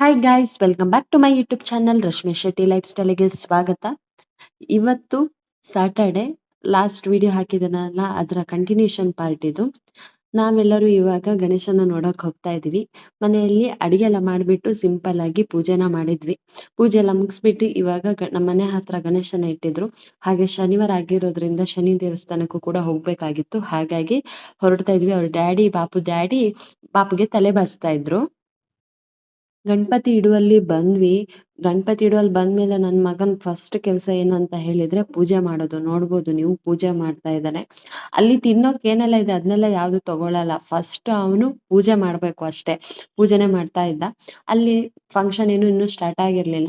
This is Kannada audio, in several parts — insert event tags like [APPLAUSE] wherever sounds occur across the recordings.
Hi guys welcome back to my YouTube channel Rashmi Shetty life ಸ್ಟೈಲಿಗೆ ಸ್ವಾಗತ. ಇವತ್ತು ಸಾಟರ್ಡೆ ಲಾಸ್ಟ್ ವಿಡಿಯೋ ಹಾಕಿದನಲ್ಲ, ಅದರ ಕಂಟಿನ್ಯೂಷನ್ ಪಾರ್ಟ್ ಇದು. ನಾವೆಲ್ಲರೂ ಇವಾಗ ಗಣೇಶನ ನೋಡಕ್ ಹೋಗ್ತಾ ಇದೀವಿ. ಮನೆಯಲ್ಲಿ ಅಡಿಗೆ ಎಲ್ಲ ಮಾಡಿಬಿಟ್ಟು ಸಿಂಪಲ್ ಆಗಿ ಪೂಜೆನ ಮಾಡಿದ್ವಿ. ಪೂಜೆ ಎಲ್ಲ ಮುಗಿಸ್ಬಿಟ್ಟು ಇವಾಗ ನಮ್ಮ ಮನೆ ಹತ್ರ ಗಣೇಶನ ಇಟ್ಟಿದ್ರು. ಹಾಗೆ ಶನಿವಾರ ಆಗಿರೋದ್ರಿಂದ ಶನಿ ದೇವಸ್ಥಾನಕ್ಕೂ ಕೂಡ ಹೋಗ್ಬೇಕಾಗಿತ್ತು. ಹಾಗಾಗಿ ಹೊರಡ್ತಾ ಇದ್ವಿ. ಅವ್ರ ಡ್ಯಾಡಿ ಬಾಪು ಡ್ಯಾಡಿ ಬಾಪುಗೆ ತಲೆ ಬಾಚ್ತಾ ಇದ್ರು. ಗಣಪತಿ ಇಡುವಲ್ಲಿ ಬಂದ್ವಿ. ಗಣಪತಿ ಇಡುವಲ್ಲಿ ಬಂದ್ಮೇಲೆ ನನ್ ಮಗನ್ ಫಸ್ಟ್ ಕೆಲ್ಸ ಏನು ಅಂತ ಹೇಳಿದ್ರೆ ಪೂಜೆ ಮಾಡೋದು. ನೋಡ್ಬೋದು ನೀವು ಪೂಜೆ ಮಾಡ್ತಾ ಇದ್ದಾನೆ. ಅಲ್ಲಿ ತಿನ್ನೋಕ್ ಏನೆಲ್ಲ ಇದೆ ಅದನ್ನೆಲ್ಲ ಯಾವ್ದು ತಗೊಳಲ್ಲ. ಫಸ್ಟ್ ಅವನು ಪೂಜೆ ಮಾಡ್ಬೇಕು ಅಷ್ಟೇ. ಪೂಜೆನೆ ಮಾಡ್ತಾ ಇದ್ದ. ಅಲ್ಲಿ ಫಂಕ್ಷನ್ ಏನು ಇನ್ನು ಸ್ಟಾರ್ಟ್ ಆಗಿರ್ಲಿಲ್ಲ.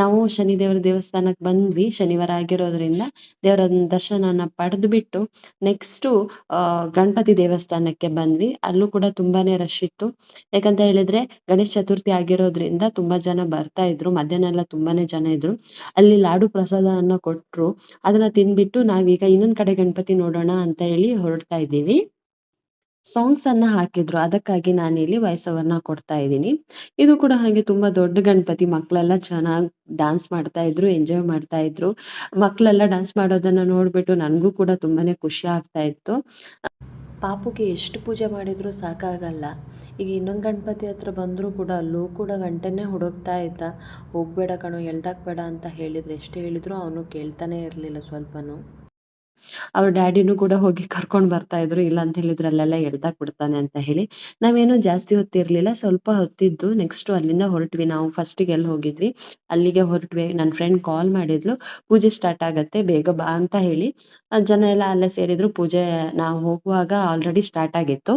ನಾವು ಶನಿ ದೇವರ ದೇವಸ್ಥಾನಕ್ ಬಂದ್ವಿ. ಶನಿವಾರ ಆಗಿರೋದ್ರಿಂದ ದೇವರ ದರ್ಶನನ ಪಡೆದು ಬಿಟ್ಟು ನೆಕ್ಸ್ಟ್ ಗಣಪತಿ ದೇವಸ್ಥಾನಕ್ಕೆ ಬಂದ್ವಿ. ಅಲ್ಲೂ ಕೂಡ ತುಂಬಾನೇ ರಶ್ ಇತ್ತು. ಯಾಕಂತ ಹೇಳಿದ್ರೆ ಗಣೇಶ ಚತುರ್ಥಿ ಆಗಿರೋದ್ರಿಂದ ತುಂಬಾ ಜನ ಬರ್ತಾ ಇದ್ರು. ಮಧ್ಯಾಹ್ನ ಎಲ್ಲ ತುಂಬಾನೇ ಜನ ಇದ್ರು. ಅಲ್ಲಿ ಲಾಡು ಪ್ರಸಾದವನ್ನ ಕೊಟ್ರು. ಅದನ್ನ ತಿನ್ಬಿಟ್ಟು ನಾವೀಗ ಇನ್ನೊಂದ್ ಕಡೆ ಗಣಪತಿ ನೋಡೋಣ ಅಂತ ಹೇಳಿ ಹೊರಡ್ತಾ ಇದ್ದೀವಿ. ಸಾಂಗ್ಸ್ ಅನ್ನ ಹಾಕಿದ್ರು. ಅದಕ್ಕಾಗಿ ನಾನ್ ಇಲ್ಲಿ ವಯಸ್ಸವನ್ನ ಕೊಡ್ತಾ ಇದ್ದೀನಿ. ಇದು ಕೂಡ ಹಾಗೆ ತುಂಬಾ ದೊಡ್ಡ ಗಣಪತಿ. ಮಕ್ಳೆಲ್ಲ ಚೆನ್ನಾಗ್ ಡಾನ್ಸ್ ಮಾಡ್ತಾ ಇದ್ರು ಎಂಜಾಯ್ ಮಾಡ್ತಾ ಇದ್ರು. ಮಕ್ಳೆಲ್ಲ ಡಾನ್ಸ್ ಮಾಡೋದನ್ನ ನೋಡ್ಬಿಟ್ಟು ನನ್ಗೂ ಕೂಡ ತುಂಬಾನೇ ಖುಷಿ ಆಗ್ತಾ ಇತ್ತು. ಪಾಪುಗೆ ಎಷ್ಟು ಪೂಜೆ ಮಾಡಿದರೂ ಸಾಕಾಗಲ್ಲ. ಈಗ ಇನ್ನೊಂದು ಗಣಪತಿ ಹತ್ರ ಬಂದರೂ ಕೂಡ ಅಲ್ಲೂ ಕೂಡ ಗಂಟೆನೇ ಹುಡುಕ್ತಾ ಇದ್ದ. ಹೋಗಬೇಡ ಕಣೋ, ಎಳ್ದಾಕ್ಬೇಡ ಅಂತ ಹೇಳಿದರೆ ಎಷ್ಟು ಹೇಳಿದರೂ ಅವನು ಕೇಳ್ತಾನೆ ಇರಲಿಲ್ಲ ಸ್ವಲ್ಪನೂ. ಅವ್ರ ಡ್ಯಾಡಿನೂ ಕೂಡ ಹೋಗಿ ಕರ್ಕೊಂಡ್ ಬರ್ತಾ ಇದ್ರು, ಇಲ್ಲ ಅಂತ ಹೇಳಿದ್ರೆ ಅಲ್ಲೆಲ್ಲ ಎಳ್ದಾಕ್ ಬಿಡ್ತಾನೆ ಅಂತ ಹೇಳಿ. ನಾವೇನು ಜಾಸ್ತಿ ಹೊತ್ತಿರ್ಲಿಲ್ಲ, ಸ್ವಲ್ಪ ಹೊತ್ತಿದ್ದು ನೆಕ್ಸ್ಟ್ ಅಲ್ಲಿಂದ ಹೊರಟ್ವಿ. ನಾವು ಫಸ್ಟಿಗೆ ಎಲ್ಲಿ ಹೋಗಿದ್ವಿ. ಅಲ್ಲಿಗೆ ಹೊರಟ್ವಿ. ನನ್ನ ಫ್ರೆಂಡ್ ಕಾಲ್ ಮಾಡಿದ್ಲು, ಪೂಜೆ ಸ್ಟಾರ್ಟ್ ಆಗತ್ತೆ, ಬೇಗ ಬಾ ಅಂತ ಹೇಳಿ. ಜನ ಎಲ್ಲ ಅಲ್ಲೇ ಸೇರಿದ್ರು, ಪೂಜೆ ನಾವು ಹೋಗುವಾಗ ಆಲ್ರೆಡಿ ಸ್ಟಾರ್ಟ್ ಆಗಿತ್ತು.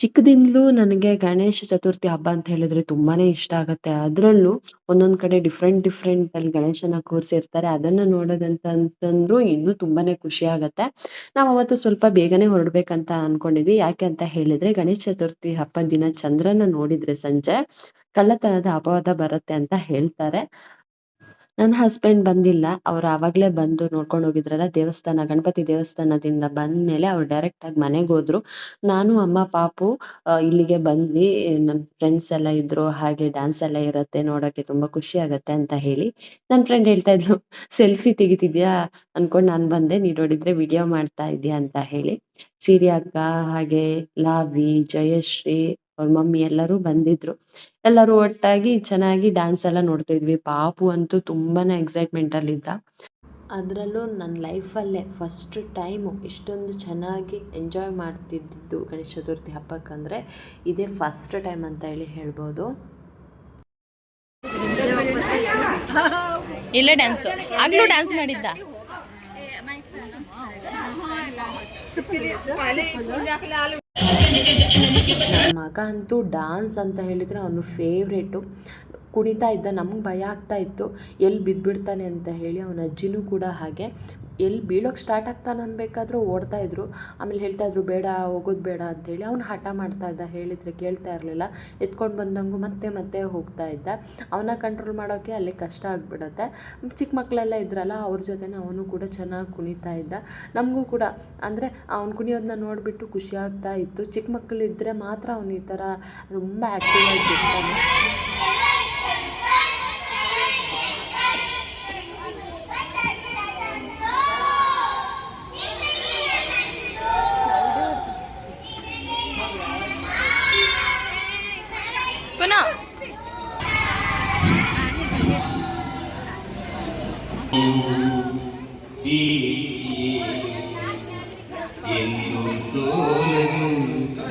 ಚಿಕ್ಕದಿಂದಲೂ ನನಗೆ ಗಣೇಶ ಚತುರ್ಥಿ ಹಬ್ಬ ಅಂತ ಹೇಳಿದ್ರೆ ತುಂಬಾನೇ ಇಷ್ಟ ಆಗತ್ತೆ. ಅದ್ರಲ್ಲೂ ಒಂದೊಂದ್ ಕಡೆ ಡಿಫ್ರೆಂಟ್ ಡಿಫ್ರೆಂಟ್ ಅಲ್ಲಿ ಗಣೇಶನ ಕೂರ್ಸಿರ್ತಾರೆ. ಅದನ್ನ ನೋಡೋದಂತ ಇನ್ನು ಇನ್ನೂ ತುಂಬಾನೇ ಖುಷಿ ಆಗತ್ತೆ. ನಾವ್ ಅವತ್ತು ಸ್ವಲ್ಪ ಬೇಗನೆ ಹೊರಡ್ಬೇಕಂತ ಅನ್ಕೊಂಡಿದ್ವಿ. ಯಾಕೆ ಅಂತ ಹೇಳಿದ್ರೆ ಗಣೇಶ ಚತುರ್ಥಿ ಹಬ್ಬದ ದಿನ ಚಂದ್ರನ ನೋಡಿದ್ರೆ ಸಂಜೆ ಕಳ್ಳತನದ ಅಪವಾದ ಬರತ್ತೆ ಅಂತ ಹೇಳ್ತಾರೆ. ನನ್ ಹಸ್ಬೆಂಡ್ ಬಂದಿಲ್ಲ, ಅವ್ರು ಆವಾಗ್ಲೇ ಬಂದು ನೋಡ್ಕೊಂಡು ಹೋಗಿದ್ರಲ್ಲ ದೇವಸ್ಥಾನ, ಗಣಪತಿ ದೇವಸ್ಥಾನದಿಂದ ಬಂದ್ಮೇಲೆ ಅವ್ರು ಡೈರೆಕ್ಟ್ ಆಗಿ ಮನೆಗೆ ಹೋದ್ರು. ನಾನು, ಅಮ್ಮ, ಪಾಪು ಇಲ್ಲಿಗೆ ಬಂದ್ವಿ. ನನ್ ಫ್ರೆಂಡ್ಸ್ ಎಲ್ಲ ಇದ್ರು, ಹಾಗೆ ಡ್ಯಾನ್ಸ್ ಎಲ್ಲ ಇರತ್ತೆ, ನೋಡೋಕೆ ತುಂಬಾ ಖುಷಿ ಆಗತ್ತೆ ಅಂತ ಹೇಳಿ ನನ್ ಫ್ರೆಂಡ್ ಹೇಳ್ತಾ ಇದ್ಲು ಸೆಲ್ಫಿ ತೆಗಿತಿದ್ಯಾ? ಅನ್ಕೊಂಡ್ ನಾನ್ ಬಂದೆ. ನೀನ್ ನೋಡಿದ್ರೆ ವಿಡಿಯೋ ಮಾಡ್ತಾ ಇದ್ಯಾ ಅಂತ ಹೇಳಿ. ಸಿರಿ ಅಕ್ಕ, ಹಾಗೆ ಲಾವಿ, ಜಯಶ್ರೀ ಅವ್ರ ಮಮ್ಮಿ ಎಲ್ಲರೂ ಬಂದಿದ್ರು. ಎಲ್ಲರೂ ಒಟ್ಟಾಗಿ ಚೆನ್ನಾಗಿ ಡ್ಯಾನ್ಸ್ ಎಲ್ಲ ನೋಡ್ತಾ ಇದ್ವಿ. ಪಾಪು ಅಂತೂ ತುಂಬಾನೇ ಎಕ್ಸೈಟ್ಮೆಂಟ್ ಅಲ್ಲಿ ಇದ್ದ ಅದರಲ್ಲೂ ನನ್ನ ಲೈಫಲ್ಲೇ ಫಸ್ಟ್ ಟೈಮು ಇಷ್ಟೊಂದು ಚೆನ್ನಾಗಿ ಎಂಜಾಯ್ ಮಾಡ್ತಿದ್ದಿದ್ದು ಗಣೇಶ ಚತುರ್ಥಿ ಹಬ್ಬಕ್ಕಂದ್ರೆ ಇದೇ ಫಸ್ಟ್ ಟೈಮ್ ಅಂತ ಹೇಳಿ ಹೇಳ್ಬೋದು. ಇಲ್ಲೇ ಡ್ಯಾನ್ಸ್ ಆಗ್ಲೂ ಡ್ಯಾನ್ಸ್ ಮಾಡಿದ್ದ ನನ್ನ ಮಗ ಅಂತೂ ಡಾನ್ಸ್ ಅಂತ ಹೇಳಿದ್ರೆ ಅವನು ಫೇವ್ರೇಟು ಕುಣಿತಾ ಇದ್ದ, ನಮ್ಗೆ ಭಯ ಆಗ್ತಾ ಇತ್ತು. ಎಲ್ಲಿ ಬಿದ್ದುಬಿಡ್ತಾನೆ ಅಂತ ಹೇಳಿ ಅವನ ಅಜ್ಜಿನೂ ಕೂಡ ಹಾಗೆ. ಎಲ್ಲಿ ಬೀಳೋಕೆ ಸ್ಟಾರ್ಟ್ ಆಗ್ತಾನೆ ಅನ್ಬೇಕಾದ್ರೂ ಓಡ್ತಾ ಇದ್ರು. ಆಮೇಲೆ ಹೇಳ್ತಾ ಇದ್ರು, ಬೇಡ, ಹೋಗೋದು ಬೇಡ ಅಂಥೇಳಿ ಅವ್ನು ಹಠ ಮಾಡ್ತಾ ಇದ್ದ. ಹೇಳಿದ್ರೆ ಕೇಳ್ತಾ ಇರಲಿಲ್ಲ. ಎತ್ಕೊಂಡು ಬಂದಂಗೂ ಮತ್ತೆ ಮತ್ತೆ ಹೋಗ್ತಾ ಇದ್ದ. ಅವನ ಕಂಟ್ರೋಲ್ ಮಾಡೋಕ್ಕೆ ಅಲ್ಲಿ ಕಷ್ಟ ಆಗಿಬಿಡುತ್ತೆ. ಚಿಕ್ಕ ಮಕ್ಕಳೆಲ್ಲ ಇದ್ರಲ್ಲ, ಅವ್ರ ಜೊತೆನೇ ಅವನು ಕೂಡ ಚೆನ್ನಾಗಿ ಕುಣಿತಾ ಇದ್ದ. ನಮಗೂ ಕೂಡ. ಅಂದರೆ ಅವ್ನು ಕುಣಿಯೋದನ್ನ ನೋಡಿಬಿಟ್ಟು ಖುಷಿ ಆಗ್ತಾ ಇತ್ತು. ಚಿಕ್ಕ ಮಕ್ಕಳು ಇದ್ದರೆ ಮಾತ್ರ ಅವನು ಈ ಥರ ತುಂಬ ಆ್ಯಕ್ಟಿವ್ ಆಗಿರ್ತಾನೆ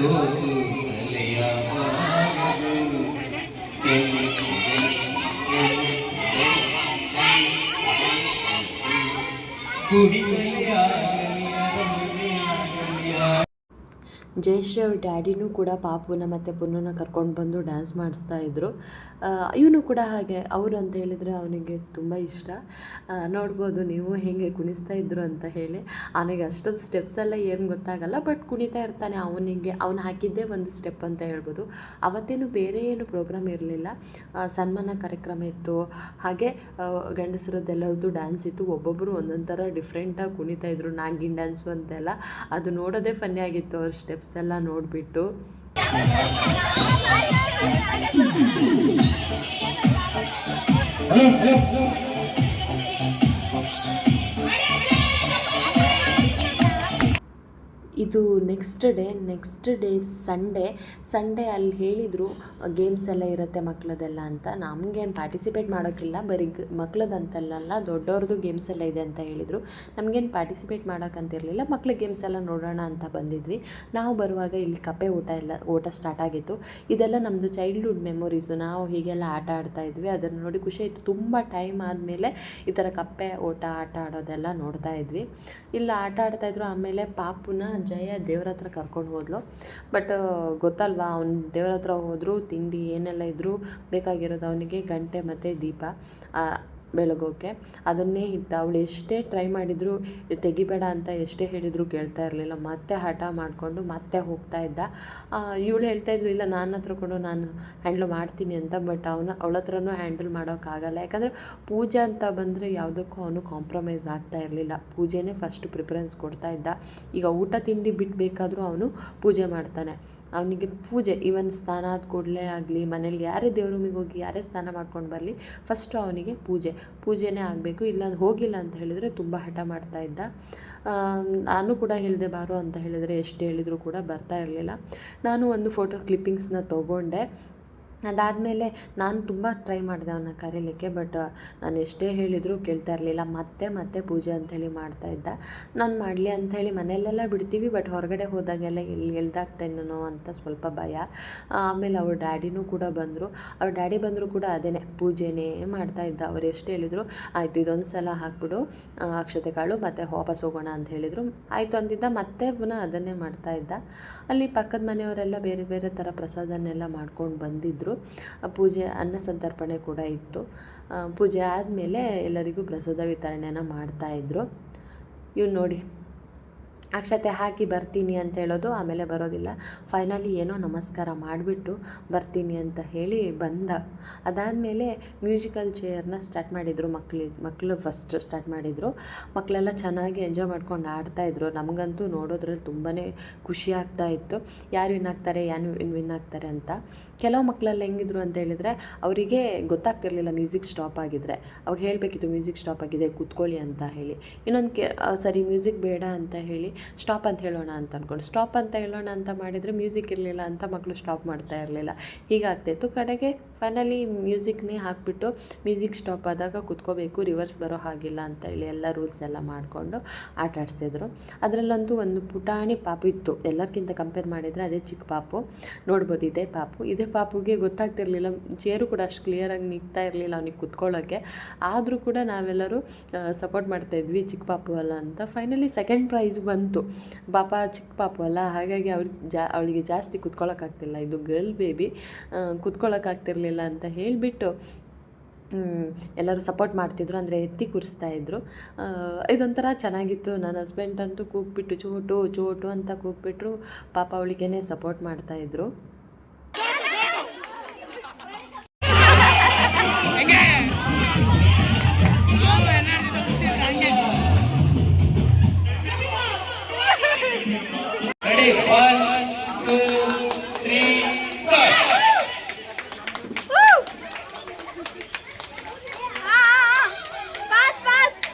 Oh. ಜಯಶ್ರೀ ಅವ್ರ ಡ್ಯಾಡಿನೂ ಕೂಡ ಪಾಪುನ ಮತ್ತು ಪುನ್ನೂನ ಕರ್ಕೊಂಡು ಬಂದು ಡ್ಯಾನ್ಸ್ ಮಾಡಿಸ್ತಾ ಇದ್ರು. ಇವನು ಕೂಡ ಹಾಗೆ, ಅವರು ಅಂತ ಹೇಳಿದರೆ ಅವನಿಗೆ ತುಂಬ ಇಷ್ಟ. ನೋಡ್ಬೋದು ನೀವು ಹೇಗೆ ಕುಣಿಸ್ತಾ ಇದ್ರು ಅಂತ ಹೇಳಿ. ಅವನಿಗೆ ಅಷ್ಟೊಂದು ಸ್ಟೆಪ್ಸ್ ಎಲ್ಲ ಏನು ಗೊತ್ತಾಗಲ್ಲ ಬಟ್ ಕುಣಿತಾ ಇರ್ತಾನೆ ಅವನಿಗೆ. ಅವನು ಹಾಕಿದ್ದೇ ಒಂದು ಸ್ಟೆಪ್ ಅಂತ ಹೇಳ್ಬೋದು. ಅವತ್ತೇನು ಬೇರೆ ಏನು ಪ್ರೋಗ್ರಾಮ್ ಇರಲಿಲ್ಲ. ಸನ್ಮಾನ ಕಾರ್ಯಕ್ರಮ ಇತ್ತು. ಹಾಗೆ ಗಂಡಸರದ್ದೆಲ್ಲರದ್ದು ಡ್ಯಾನ್ಸ್ ಇತ್ತು. ಒಬ್ಬೊಬ್ಬರು ಒಂದೊಂದು ಥರ ಡಿಫ್ರೆಂಟಾಗಿ ಕುಣಿತಾ ಇದ್ರು. ನಾಗಿನ್ ಡ್ಯಾನ್ಸು ಅಂತೆಲ್ಲ. ಅದು ನೋಡೋದೇ ಫನ್ನಿ ಆಗಿತ್ತು ಅವ್ರ ಸ್ಟೆಪ್ಸ್ ಎಲ್ಲ ನೋಡಿಬಿಟ್ಟು. ಇದು next day next day Sunday Sunday ಅಲ್ಲಿ ಹೇಳಿದರು ಗೇಮ್ಸ್ ಎಲ್ಲ ಇರುತ್ತೆ ಮಕ್ಕಳದೆಲ್ಲ ಅಂತ. ನಮಗೇನು ಪಾರ್ಟಿಸಿಪೇಟ್ ಮಾಡೋಕ್ಕಿಲ್ಲ, ಬರೀ ಗ್ ಮಕ್ಳದಂತಲ್ಲ ದೊಡ್ಡವ್ರದ್ದು ಗೇಮ್ಸ್ ಎಲ್ಲ ಇದೆ ಅಂತ ಹೇಳಿದರು. ನಮಗೇನು ಪಾರ್ಟಿಸಿಪೇಟ್ ಮಾಡೋಕ್ಕಂತಿರಲಿಲ್ಲ ಮಕ್ಳ ಗೇಮ್ಸ್ ಎಲ್ಲ ನೋಡೋಣ ಅಂತ ಬಂದಿದ್ವಿ. ನಾವು ಬರುವಾಗ ಇಲ್ಲಿ ಕಪ್ಪೆ ಊಟ ಎಲ್ಲ, ಊಟ ಸ್ಟಾರ್ಟ್ ಆಗಿತ್ತು. ಇದೆಲ್ಲ ನಮ್ಮದು ಚೈಲ್ಡ್ಹುಡ್ ಮೆಮೊರೀಸು ನಾವು ಹೀಗೆಲ್ಲ ಆಟ ಆಡ್ತಾ ಇದ್ವಿ. ಅದನ್ನು ನೋಡಿ ಖುಷಿ ಆಯಿತು. ತುಂಬ ಟೈಮ್ ಆದಮೇಲೆ ಈ ಥರ ಕಪ್ಪೆ ಓಟ ಆಟ ಆಡೋದೆಲ್ಲ ನೋಡ್ತಾ ಇದ್ವಿ. ಇಲ್ಲ, ಆಟ ಆಡ್ತಾಯಿದ್ರು ಆಮೇಲೆ ಪಾಪುನ ಜಯ ದೇವ್ರ ಹತ್ರ ಕರ್ಕೊಂಡು ಹೋದ್ಲು. ಬಟ್ ಗೊತ್ತಲ್ವಾ, ಅವ್ನು ದೇವ್ರ ಹತ್ರ ಹೋದರೂ, ತಿಂಡಿ ಏನೆಲ್ಲ ಇದ್ದರೂ ಬೇಕಾಗಿರೋದು ಅವನಿಗೆ, ಗಂಟೆ ಮತ್ತು ದೀಪ. ಬೆಳಗೋಕೆ. ಅದನ್ನೇ ಇಟ್ಟ. ಅವಳು ಎಷ್ಟೇ ಟ್ರೈ ಮಾಡಿದರೂ, ತೆಗಿಬೇಡ ಅಂತ ಎಷ್ಟೇ ಹೇಳಿದರೂ ಕೇಳ್ತಾ ಇರಲಿಲ್ಲ. ಮತ್ತೆ ಹಠ ಮಾಡಿಕೊಂಡು ಮತ್ತೆ ಹೋಗ್ತಾ ಇದ್ದ. ಇವಳು ಹೇಳ್ತಾ ಇದ್ಲು ಇಲ್ಲ ನನ್ನ ಹತ್ರ ಕೊಡು, ನಾನು ಹ್ಯಾಂಡ್ಲ್ ಮಾಡ್ತೀನಿ ಅಂತ. ಬಟ್ ಅವನ, ಅವಳ ಹತ್ರನೂ ಹ್ಯಾಂಡಲ್ ಮಾಡೋಕ್ಕಾಗಲ್ಲ ಯಾಕಂದರೆ ಪೂಜೆ ಅಂತ ಬಂದರೆ ಯಾವುದಕ್ಕೂ ಅವನು ಕಾಂಪ್ರಮೈಸ್ ಆಗ್ತಾ ಇರಲಿಲ್ಲ. ಪೂಜೆನೇ ಫಸ್ಟ್ ಪ್ರಿಫರೆನ್ಸ್ ಕೊಡ್ತಾ ಇದ್ದ. ಈಗ ಊಟ, ತಿಂಡಿ ಬಿಟ್ಟು ಬೇಕಾದರೂ ಅವನು ಪೂಜೆ ಮಾಡ್ತಾನೆ. ಅವನಿಗೆ ಪೂಜೆ ಈವನ್ ಸ್ನಾನ ಆದ ಕೂಡಲೇ ಆಗಲಿ, ಮನೇಲಿ ಯಾರೇ ದೇವ್ರ ರೂಮಿಗೆ ಹೋಗಿ ಯಾರೇ ಸ್ನಾನ ಮಾಡ್ಕೊಂಡು ಬರಲಿ ಫಸ್ಟು ಅವನಿಗೆ ಪೂಜೆ. ಪೂಜೆನೇ ಆಗಬೇಕು, ಇಲ್ಲ ಹೋಗಿಲ್ಲ ಅಂತ ಹೇಳಿದರೆ ತುಂಬ ಹಠ ಮಾಡ್ತಾ ಇದ್ದ. ನಾನು ಕೂಡ ಹೇಳಿದೆ ಬಾರೋ ಅಂತ ಹೇಳಿದರೆ ಎಷ್ಟು ಹೇಳಿದರೂ ಕೂಡ ಬರ್ತಾ ಇರಲಿಲ್ಲ. ನಾನು ಒಂದು ಫೋಟೋ ಕ್ಲಿಪ್ಪಿಂಗ್ಸ್ನ ತೊಗೊಂಡೆ. ಅದಾದಮೇಲೆ ನಾನು ತುಂಬ ಟ್ರೈ ಮಾಡಿದೆ ಅವನ್ನ ಕರೀಲಿಕ್ಕೆ ಬಟ್ ನಾನು ಎಷ್ಟೇ ಹೇಳಿದರೂ ಕೇಳ್ತಾ ಇರಲಿಲ್ಲ. ಮತ್ತೆ ಮತ್ತೆ ಪೂಜೆ ಅಂಥೇಳಿ ಮಾಡ್ತಾ ಇದ್ದ. ನಾನು ಮಾಡಲಿ ಅಂಥೇಳಿ ಮನೆಯಲ್ಲೆಲ್ಲ ಬಿಡ್ತೀವಿ ಬಟ್ ಹೊರಗಡೆ ಹೋದಾಗೆಲ್ಲ ಎಲ್ಲಿ ಎಳ್ದಾಗ್ತೇನೋ ಅಂತ ಸ್ವಲ್ಪ ಭಯ. ಆಮೇಲೆ ಅವ್ರ ಡ್ಯಾಡಿನೂ ಕೂಡ ಬಂದರು. ಅವ್ರ ಡ್ಯಾಡಿ ಬಂದರೂ ಕೂಡ ಅದೇನೆ ಪೂಜೆನೇ ಮಾಡ್ತಾ ಇದ್ದ. ಅವ್ರು ಎಷ್ಟು ಹೇಳಿದರು, ಆಯಿತು ಇದೊಂದು ಸಲ ಹಾಕ್ಬಿಡು ಅಕ್ಷತೆ ಕಾಳು ಮತ್ತು ವಾಪಸ್ ಹೋಗೋಣ ಅಂತ ಹೇಳಿದರು. ಆಯಿತು ಅಂದಿದ್ದ. ಮತ್ತೆ ಪುನಃ ಅದನ್ನೇ ಮಾಡ್ತಾ ಇದ್ದ. ಅಲ್ಲಿ ಪಕ್ಕದ ಮನೆಯವರೆಲ್ಲ ಬೇರೆ ಬೇರೆ ಥರ ಪ್ರಸಾದನ್ನೆಲ್ಲ ಮಾಡ್ಕೊಂಡು ಬಂದಿದ್ದರು ಆ, ಪೂಜೆ ಅನ್ನ ಸಂತರ್ಪಣೆ ಕೂಡ ಇತ್ತು. ಪೂಜೆ ಆದಮೇಲೆ ಎಲ್ಲರಿಗೂ ಪ್ರಸಾದ ವಿತರಣೆಯನ್ನು ಮಾಡ್ತಾಯಿದ್ರು ಇವ್ನು ನೋಡಿ. ಅಕ್ಷತೆ ಹಾಕಿ ಬರ್ತೀನಿ ಅಂತ ಹೇಳೋದು ಆಮೇಲೆ ಬರೋದಿಲ್ಲ. ಫೈನಲಿ ಏನೋ ನಮಸ್ಕಾರ ಮಾಡಿಬಿಟ್ಟು ಬರ್ತೀನಿ ಅಂತ ಹೇಳಿ ಬಂದ. ಅದಾದಮೇಲೆ ಮ್ಯೂಸಿಕಲ್ ಚೇರ್ನ ಸ್ಟಾರ್ಟ್ ಮಾಡಿದರು ಮಕ್ಳು ಮಕ್ಕಳು ಫಸ್ಟ್ ಸ್ಟಾರ್ಟ್ ಮಾಡಿದರು. ಮಕ್ಕಳೆಲ್ಲ ಚೆನ್ನಾಗಿ ಎಂಜಾಯ್ ಮಾಡ್ಕೊಂಡು ಆಡ್ತಾಯಿದ್ರು ನಮಗಂತೂ ನೋಡೋದ್ರಲ್ಲಿ ತುಂಬಾ ಖುಷಿ ಆಗ್ತಾ ಇತ್ತು. ಯಾರು ವಿನ್ ಆಗ್ತಾರೆ, ಯಾರು ವಿನ್ ಆಗ್ತಾರೆ ಅಂತ. ಕೆಲವು ಮಕ್ಕಳೆಲ್ಲ ಹೆಂಗಿದ್ರು ಅಂತ ಹೇಳಿದರೆ ಅವರಿಗೆ ಗೊತ್ತಾಗ್ತಿರಲಿಲ್ಲ ಮ್ಯೂಸಿಕ್ ಸ್ಟಾಪ್ ಆಗಿದ್ರೆ. ಅವಾಗ ಹೇಳಬೇಕಿತ್ತು ಮ್ಯೂಸಿಕ್ ಸ್ಟಾಪ್ ಆಗಿದೆ, ಕೂತ್ಕೊಳ್ಳಿ ಅಂತ ಹೇಳಿ. ಇನ್ನೊಂದು ಕೆ ಸರಿ ಮ್ಯೂಸಿಕ್ ಬೇಡ ಅಂತ ಹೇಳಿ ಸ್ಟಾಪ್ ಅಂತ ಹೇಳೋಣ ಅಂತ ಅಂದ್ಕೊಂಡು ಸ್ಟಾಪ್ ಅಂತ ಹೇಳೋಣ ಅಂತ ಮಾಡಿದರೆ ಮ್ಯೂಸಿಕ್ ಇರಲಿಲ್ಲ ಅಂತ ಮಕ್ಕಳು ಸ್ಟಾಪ್ ಮಾಡ್ತಾ ಇರಲಿಲ್ಲ. ಹೀಗಾಗ್ತಾಯಿತ್ತು ಕಡೆಗೆ ಫೈನಲಿ ಮ್ಯೂಸಿಕ್ನೇ ಹಾಕಿಬಿಟ್ಟು ಮ್ಯೂಸಿಕ್ ಸ್ಟಾಪ್ ಆದಾಗ ಕುತ್ಕೋಬೇಕು, ರಿವರ್ಸ್ ಬರೋ ಹಾಗಿಲ್ಲ ಅಂತ ಹೇಳಿ ಎಲ್ಲ ರೂಲ್ಸ್ ಎಲ್ಲ ಮಾಡಿಕೊಂಡು ಆಟ ಆಡಿಸ್ತಿದ್ರು ಅದರಲ್ಲಂತೂ ಒಂದು ಪುಟಾಣಿ ಪಾಪು ಇತ್ತು. ಎಲ್ಲರಿಗಿಂತ ಕಂಪೇರ್ ಮಾಡಿದರೆ ಅದೇ ಚಿಕ್ಕ ಪಾಪು. ನೋಡ್ಬೋದು ಇದೇ ಪಾಪು. ಇದೇ ಪಾಪುಗೆ ಗೊತ್ತಾಗ್ತಿರ್ಲಿಲ್ಲ. ಚೇರು ಕೂಡ ಅಷ್ಟು ಕ್ಲಿಯರಾಗಿ ನಿಗ್ತಾ ಇರಲಿಲ್ಲ ಅವನಿಗೆ ಕುತ್ಕೊಳ್ಳೋಕ್ಕೆ ಆದರೂ ಕೂಡ ನಾವೆಲ್ಲರೂ ಸಪೋರ್ಟ್ ಮಾಡ್ತಾಯಿದ್ವಿ ಚಿಕ್ಕ ಪಾಪು ಅಲ್ಲ ಅಂತ. ಫೈನಲಿ ಸೆಕೆಂಡ್ ಪ್ರೈಸ್ ಬಂತು. ಪಾಪ ಚಿಕ್ಕ ಪಾಪು ಅಲ್ಲ. ಹಾಗಾಗಿ ಅವ್ರಿಗೆ ಜಾ, ಅವಳಿಗೆ ಜಾಸ್ತಿ ಕುತ್ಕೊಳ್ಳೋಕ್ಕಾಗ್ತಿಲ್ಲ ಇದು ಗರ್ಲ್ ಬೇಬಿ ಕುತ್ಕೊಳ್ಳೋಕ್ಕಾಗ್ತಿರ್ಲಿಲ್ಲ ಅಂತ ಹೇಳಿಬಿಟ್ಟು ಎಲ್ಲರೂ ಸಪೋರ್ಟ್ ಮಾಡ್ತಿದ್ರು ಅಂದರೆ ಎತ್ತಿ ಕೂರಿಸ್ತಾ ಇದ್ರು. ಆ, ಇದೊಂಥರ ಚೆನ್ನಾಗಿತ್ತು. ನನ್ನ ಹಸ್ಬೆಂಡ್ ಅಂತೂ ಕೂಗ್ಬಿಟ್ಟು ಚೋಟು ಚೋಟು ಅಂತ ಕೂಗ್ಬಿಟ್ರು. ಪಾಪ ಅವಳಿಗೇನೆ ಸಪೋರ್ಟ್ ಮಾಡ್ತಾಯಿದ್ರು Ready two, three, start. Fast fast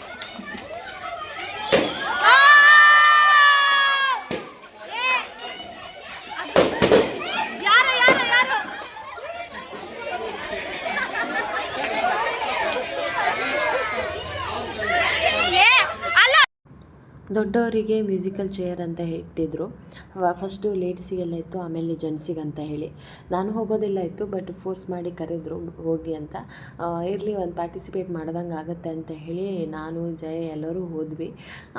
ಯಾರು ಯಾರು ಯಾರು ಏ ಅಲ್ಲ ದೊಡ್ಡವರಿಗೆ ಮ್ಯೂಸಿಕಲ್ ಚೇರ್ ಅಂತ ಇಟ್ಟಿದ್ರು. ಫಸ್ಟು ಲೇಡೀಸಿಗೆಲ್ಲ ಇತ್ತು, ಆಮೇಲೆ ಜೆಂಟ್ಸಿಗೆ ಅಂತ ಹೇಳಿ. ನಾನು ಹೋಗೋದಿಲ್ಲ ಇತ್ತು, ಬಟ್ ಫೋರ್ಸ್ ಮಾಡಿ ಕರೆದ್ರು, ಹೋಗಿ ಅಂತ. ಇರಲಿ, ಒಂದು ಪಾರ್ಟಿಸಿಪೇಟ್ ಮಾಡ್ದಂಗೆ ಆಗುತ್ತೆ ಅಂತ ಹೇಳಿ ನಾನು, ಜಯ ಎಲ್ಲರೂ ಹೋದ್ವಿ.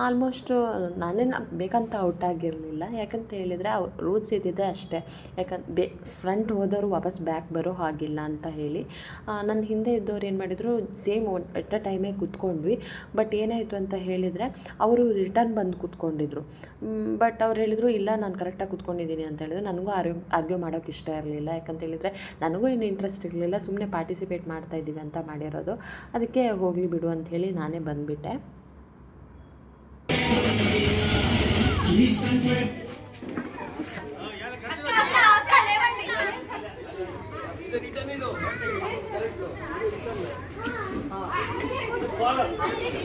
ಆಲ್ಮೋಸ್ಟು ನಾನೇನು ಬೇಕಂತ ಔಟ್ ಆಗಿರಲಿಲ್ಲ. ಯಾಕಂತ ಹೇಳಿದರೆ ರೂಲ್ಸ್ ಇದ್ದಿದ್ದೆ ಅಷ್ಟೇ. ಯಾಕಂತ ಬೇ, ಫ್ರಂಟ್ ಹೋದವರು ವಾಪಸ್ ಬ್ಯಾಕ್ ಬರೋ ಹಾಗಿಲ್ಲ ಅಂತ ಹೇಳಿ. ನನ್ನ ಹಿಂದೆ ಇದ್ದವ್ರು ಏನು ಮಾಡಿದರು, ಸೇಮ್ ಎಟ್ ಅ ಟೈಮೇ ಕೂತ್ಕೊಂಡ್ವಿ. ಬಟ್ ಏನಾಯಿತು ಅಂತ ಹೇಳಿದರೆ, ಅವರು ರಿಟರ್ನ್ ಬಂದು ಕೂತ್ಕೊಂಡಿದ್ರು. ಬಟ್ ಅವ್ರು ಹೇಳಿದರು, ಇಲ್ಲ, ನಾನು ಕರೆಕ್ಟಾಗಿ ಕೂತ್ಕೊಂಡಿದ್ದೀನಿ ಅಂತ ಹೇಳಿದ್ರೆ. ನನಗೂ ಆರ್ಗ್ಯೂ ಆರ್ಗ್ಯೂ ಮಾಡೋಕ್ಕೆ ಇಷ್ಟ ಇರಲಿಲ್ಲ. ಯಾಕಂತ ಹೇಳಿದರೆ, ನನಗೂ ಏನು ಇಂಟ್ರೆಸ್ಟ್ ಇರಲಿಲ್ಲ. ಸುಮ್ಮನೆ ಪಾರ್ಟಿಸಿಪೇಟ್ ಮಾಡ್ತಾ ಇದ್ದೀವಿ ಅಂತ ಮಾಡಿರೋದು. ಅದಕ್ಕೆ ಹೋಗಲಿ ಬಿಡು ಅಂತ ಹೇಳಿ ನಾನೇ ಬಂದುಬಿಟ್ಟೆ.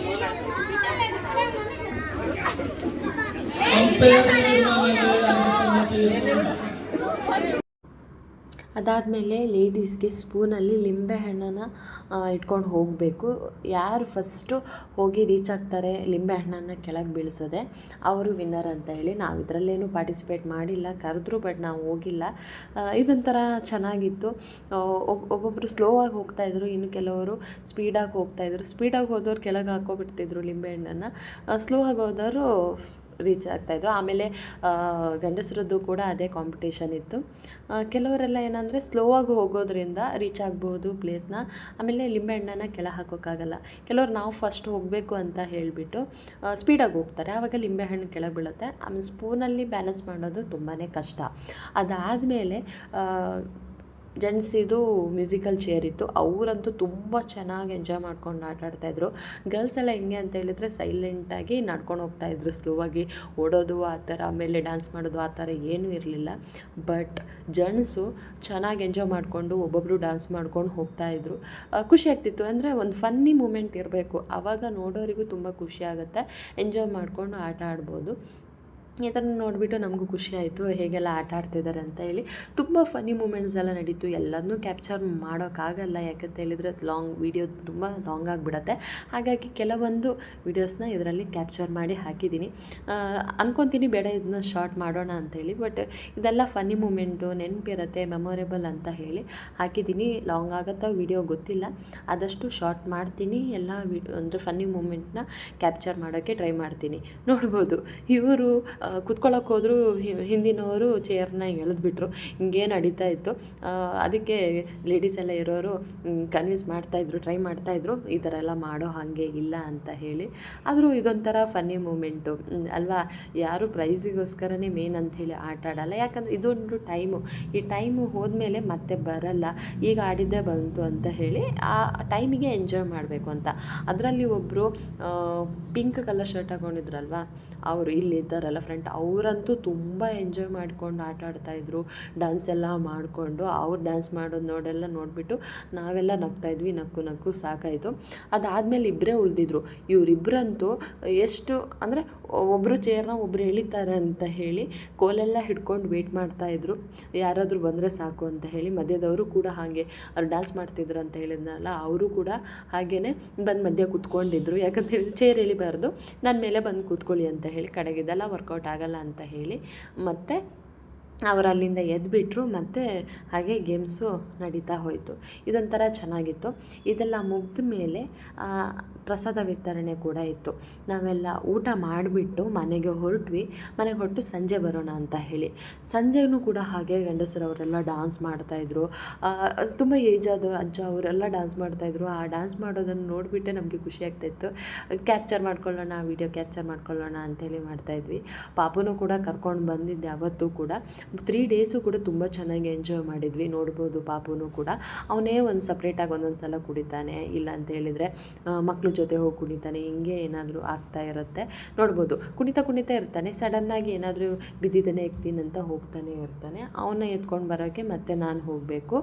ಅಂಪೈರ್ ಅದಾದಮೇಲೆ ಲೇಡೀಸ್ಗೆ ಸ್ಪೂನಲ್ಲಿ ಲಿಂಬೆಹಣ್ಣನ್ನು ಇಟ್ಕೊಂಡು ಹೋಗಬೇಕು. ಯಾರು ಫಸ್ಟು ಹೋಗಿ ರೀಚ್ ಆಗ್ತಾರೆ ಲಿಂಬೆಹಣ್ಣನ್ನು ಕೆಳಗೆ ಬೀಳಿಸೋದೆ, ಅವರು ವಿನ್ನರ್ ಅಂತ ಹೇಳಿ ನಾವು ಇದರಲ್ಲೇನು ಪಾರ್ಟಿಸಿಪೇಟ್ ಮಾಡಿಲ್ಲ, ಕರೆದ್ರು ಬಟ್ ನಾವು ಹೋಗಿಲ್ಲ. ಇದೊಂಥರ ಚೆನ್ನಾಗಿತ್ತು. ಒಬ್ಬೊಬ್ಬರು ಸ್ಲೋ ಆಗಿ ಹೋಗ್ತಾಯಿದ್ರು ಇನ್ನು ಕೆಲವರು ಸ್ಪೀಡಾಗಿ ಹೋಗ್ತಾಯಿದ್ರು ಸ್ಪೀಡಾಗಿ ಹೋದವ್ರು ಕೆಳಗೆ ಹಾಕೋಬಿಡ್ತಿದ್ರು ಲಿಂಬೆಹಣ್ಣನ್ನು ಸ್ಲೋ ಆಗಿ ಹೋದವರು ರೀಚ್ ಆಗ್ತಾಯಿದ್ರು ಆಮೇಲೆ ಗಂಡಸರದ್ದು ಕೂಡ ಅದೇ ಕಾಂಪಿಟೇಷನ್ ಇತ್ತು. ಕೆಲವರೆಲ್ಲ ಏನಂದರೆ ಸ್ಲೋ ಆಗಿ ಹೋಗೋದ್ರಿಂದ ರೀಚ್ ಆಗ್ಬೋದು ಪ್ಲೇಸ್ನ ಆಮೇಲೆ ಲಿಂಬೆಹಣ್ಣನ್ನು ಕೆಳ ಹಾಕೋಕ್ಕಾಗಲ್ಲ. ಕೆಲವರು ನಾವು ಫಸ್ಟ್ ಹೋಗಬೇಕು ಅಂತ ಹೇಳಿಬಿಟ್ಟು ಸ್ಪೀಡಾಗಿ ಹೋಗ್ತಾರೆ. ಆವಾಗ ಲಿಂಬೆಹಣ್ಣು ಕೆಳಗೆ ಬೀಳುತ್ತೆ. ಆಮೇಲೆ ಸ್ಪೂನಲ್ಲಿ ಬ್ಯಾಲೆನ್ಸ್ ಮಾಡೋದು ತುಂಬಾ ಕಷ್ಟ. ಅದಾದಮೇಲೆ ಜೆಂಟ್ಸಿದು ಮ್ಯೂಸಿಕಲ್ ಚೇರ್ ಇತ್ತು. ಅವರಂತೂ ತುಂಬ ಚೆನ್ನಾಗಿ ಎಂಜಾಯ್ ಮಾಡ್ಕೊಂಡು ಆಟ ಆಡ್ತಾಯಿದ್ರು ಗರ್ಲ್ಸ್ ಎಲ್ಲ ಹೆಂಗೆ ಅಂತ ಹೇಳಿದ್ರೆ ಸೈಲೆಂಟಾಗಿ ನಡ್ಕೊಂಡು ಹೋಗ್ತಾಯಿದ್ರು ಸ್ಲೋವಾಗಿ ಓಡೋದು, ಆ ಥರ, ಆಮೇಲೆ ಡ್ಯಾನ್ಸ್ ಮಾಡೋದು, ಆ ಥರ ಏನೂ ಇರಲಿಲ್ಲ. ಬಟ್ ಜೆಂಟ್ಸು ಚೆನ್ನಾಗಿ ಎಂಜಾಯ್ ಮಾಡಿಕೊಂಡು ಒಬ್ಬೊಬ್ಬರು ಡ್ಯಾನ್ಸ್ ಮಾಡ್ಕೊಂಡು ಹೋಗ್ತಾಯಿದ್ರು ಖುಷಿ ಆಗ್ತಿತ್ತು. ಅಂದರೆ ಒಂದು ಫನ್ನಿ ಮೂಮೆಂಟ್ ಇರಬೇಕು. ಆವಾಗ ನೋಡೋರಿಗೂ ತುಂಬ ಖುಷಿ ಆಗುತ್ತೆ. ಎಂಜಾಯ್ ಮಾಡಿಕೊಂಡು ಆಟ ಆಡ್ಬೋದು. ಇದನ್ನು ನೋಡಿಬಿಟ್ಟು ನಮಗೂ ಖುಷಿ ಆಯಿತು. ಹೇಗೆಲ್ಲ ಆಟ ಆಡ್ತಿದ್ದಾರೆ ಅಂತ ಹೇಳಿ ತುಂಬ ಫನಿ ಮೂಮೆಂಟ್ಸ್ ಎಲ್ಲ ನಡೀತು. ಎಲ್ಲದನ್ನೂ ಕ್ಯಾಪ್ಚರ್ ಮಾಡೋಕ್ಕಾಗಲ್ಲ. ಯಾಕಂತ ಹೇಳಿದರೆ ಲಾಂಗ್ ವೀಡಿಯೋ ತುಂಬ ಲಾಂಗ್ ಆಗಿಬಿಡತ್ತೆ. ಹಾಗಾಗಿ ಕೆಲವೊಂದು ವೀಡಿಯೋಸ್ನ ಇದರಲ್ಲಿ ಕ್ಯಾಪ್ಚರ್ ಮಾಡಿ ಹಾಕಿದ್ದೀನಿ. ಅಂದ್ಕೊತೀನಿ ಬೇಡ ಇದನ್ನ ಶಾರ್ಟ್ ಮಾಡೋಣ ಅಂತೇಳಿ ಬಟ್ ಇದೆಲ್ಲ ಫನಿ ಮೂಮೆಂಟು ನೆನಪಿರುತ್ತೆ ಮೆಮೊರೇಬಲ್ ಅಂತ ಹೇಳಿ ಹಾಕಿದ್ದೀನಿ. ಲಾಂಗ್ ಆಗುತ್ತೋ ವೀಡಿಯೋ ಗೊತ್ತಿಲ್ಲ. ಆದಷ್ಟು ಶಾರ್ಟ್ ಮಾಡ್ತೀನಿ. ಎಲ್ಲ ವಿಡಿಯೋ ಅಂದರೆ ಫನ್ನಿ ಮೂಮೆಂಟ್ನ ಕ್ಯಾಪ್ಚರ್ ಮಾಡೋಕ್ಕೆ ಟ್ರೈ ಮಾಡ್ತೀನಿ. ನೋಡ್ಬೋದು. ಇವರು ಕುತ್ಕೊಳ್ಳೋಕೆ ಹೋದ್ರು ಹಿಂದಿನವರು ಚೇರ್ನ ಎಳೆದ್ಬಿಟ್ರು. ಹಿಂಗೆ ನಡೀತಾ ಇತ್ತು. ಅದಕ್ಕೆ ಲೇಡೀಸ್ ಎಲ್ಲ ಇರೋರು ಕನ್ವಿನ್ಸ್ ಮಾಡ್ತಾಯಿದ್ರು ಟ್ರೈ ಮಾಡ್ತಾಯಿದ್ರು ಈ ಥರ ಎಲ್ಲ ಮಾಡೋ ಹಾಗೆ ಇಲ್ಲ ಅಂತ ಹೇಳಿ. ಆದರೂ ಇದೊಂಥರ ಫನ್ನಿ ಮೂಮೆಂಟು ಅಲ್ವಾ? ಯಾರು ಪ್ರೈಸಿಗೋಸ್ಕರನೇ ಮೇನ್ ಅಂತ ಹೇಳಿ ಆಟ ಆಡಲ್ಲ. ಯಾಕಂದರೆ ಇದೊಂದು ಟೈಮು ಈ ಟೈಮು ಹೋದ್ಮೇಲೆ ಮತ್ತೆ ಬರಲ್ಲ. ಈಗ ಆಡಿದ್ದೇ ಬಂತು ಅಂತ ಹೇಳಿ ಆ ಟೈಮಿಗೆ ಎಂಜಾಯ್ ಮಾಡಬೇಕು ಅಂತ. ಅದರಲ್ಲಿ ಒಬ್ಬರು ಪಿಂಕ್ ಕಲರ್ ಶರ್ಟ್ ಹಾಕೊಂಡಿದ್ರಲ್ವಾ ಅವರು ಇಲ್ಲಿ ಇದ್ದಾರಲ್ಲ ಫ್ರೆಂಡ್ ಅವರಂತೂ ತುಂಬ ಎಂಜಾಯ್ ಮಾಡ್ಕೊಂಡು ಆಟ ಆಡ್ತಾಯಿದ್ರು ಡ್ಯಾನ್ಸ್ ಎಲ್ಲ ಮಾಡಿಕೊಂಡು, ಅವ್ರು ಡ್ಯಾನ್ಸ್ ಮಾಡೋದು ನೋಡೆಲ್ಲ ನೋಡಿಬಿಟ್ಟು ನಾವೆಲ್ಲ ನಗ್ತಾಯಿದ್ವಿ ನಕ್ಕು ನಕ್ಕು ಸಾಕಾಯಿತು. ಅದಾದಮೇಲೆ ಇಬ್ಬರೇ ಉಳಿದಿದ್ರು. ಇವರಿಬ್ಬರಂತೂ ಎಷ್ಟು ಅಂದರೆ ಒಬ್ಬರು ಚೇರ್ನ ಒಬ್ಬರು ಎಳಿತಾರೆ ಅಂತ ಹೇಳಿ ಕೋಲೆಲ್ಲ ಹಿಡ್ಕೊಂಡು ವೇಟ್ ಮಾಡ್ತಾಯಿದ್ರು ಯಾರಾದರೂ ಬಂದರೆ ಸಾಕು ಅಂತ ಹೇಳಿ ಮಧ್ಯದವರು ಕೂಡ ಹಾಗೆ ಅವ್ರು ಡ್ಯಾನ್ಸ್ ಮಾಡ್ತಿದ್ರು ಅಂತ ಹೇಳಿದ್ನಲ್ಲ, ಅವರು ಕೂಡ ಹಾಗೇ ಬಂದು ಮಧ್ಯ ಕೂತ್ಕೊಂಡಿದ್ರು. ಯಾಕಂತ ಹೇಳಿ ಚೇರ್ ಎಳಿಬಾರ್ದು. ನನ್ನ ಮೇಲೆ ಬಂದು ಕೂತ್ಕೊಳ್ಳಿ ಅಂತ ಹೇಳಿ ಕಡೆಗಿದ್ದೆಲ್ಲ ವರ್ಕೌಟ್ ಆಗಲ್ಲ ಅಂತ ಹೇಳಿ ಮತ್ತು ಅವರು ಅಲ್ಲಿಂದ ಎದ್ಬಿಟ್ರು ಮತ್ತು ಹಾಗೆ ಗೇಮ್ಸು ನಡೀತಾ ಹೋಯಿತು. ಇದೊಂಥರ ಚೆನ್ನಾಗಿತ್ತು. ಇದೆಲ್ಲ ಮುಗಿದ ಮೇಲೆ ಪ್ರಸಾದ ವಿತರಣೆ ಕೂಡ ಇತ್ತು. ನಾವೆಲ್ಲ ಊಟ ಮಾಡಿಬಿಟ್ಟು ಮನೆಗೆ ಹೊರಟ್ವಿ. ಮನೆಗೆ ಹೊರಟು ಸಂಜೆ ಬರೋಣ ಅಂತ ಹೇಳಿ. ಸಂಜೆಯೂ ಕೂಡ ಹಾಗೆ ಗಂಡಸರವರೆಲ್ಲ ಡ್ಯಾನ್ಸ್ ಮಾಡ್ತಾಯಿದ್ರು ತುಂಬ ಏಜ್ ಆದ ಅಜ್ಜ ಅವರೆಲ್ಲ ಡ್ಯಾನ್ಸ್ ಮಾಡ್ತಾಯಿದ್ರು ಆ ಡ್ಯಾನ್ಸ್ ಮಾಡೋದನ್ನು ನೋಡಿಬಿಟ್ಟೆ ನಮಗೆ ಖುಷಿ ಆಗ್ತಾಯಿತ್ತು ಕ್ಯಾಪ್ಚರ್ ಮಾಡ್ಕೊಳ್ಳೋಣ ವೀಡಿಯೋ ಕ್ಯಾಪ್ಚರ್ ಮಾಡ್ಕೊಳ್ಳೋಣ ಅಂತೇಳಿ ಮಾಡ್ತಾಯಿದ್ವಿ ಪಾಪುನೂ ಕೂಡ ಕರ್ಕೊಂಡು ಬಂದಿದ್ದೆ ಅವತ್ತು ಕೂಡ. ತ್ರೀ ಡೇಸು ಕೂಡ ತುಂಬ ಚೆನ್ನಾಗಿ ಎಂಜಾಯ್ ಮಾಡಿದ್ವಿ. ನೋಡ್ಬೋದು ಪಾಪುನೂ ಕೂಡ. ಅವನೇ ಒಂದು ಸಪ್ರೇಟಾಗಿ ಒಂದೊಂದು ಸಲ ಕುಡಿತಾನೆ. ಇಲ್ಲ ಅಂತ ಹೇಳಿದರೆ ಮಕ್ಕಳ ಜೊತೆ ಹೋಗಿ ಕುಣಿತಾನೆ ಹಿಂಗೆ ಏನಾದರೂ ಆಗ್ತಾ ಇರುತ್ತೆ. ನೋಡ್ಬೋದು. ಕುಣಿತ ಕುಣಿತ ಇರ್ತಾನೆ. ಸಡನ್ನಾಗಿ ಏನಾದರೂ ಬಿದ್ದಿದ್ದಾನೆ ಎಕ್ತೀನಿ ಅಂತ ಹೋಗ್ತಾನೆ ಇರ್ತಾನೆ. ಅವನ್ನ ಎತ್ಕೊಂಡು ಬರೋಕ್ಕೆ ಮತ್ತೆ ನಾನು ಹೋಗಬೇಕು.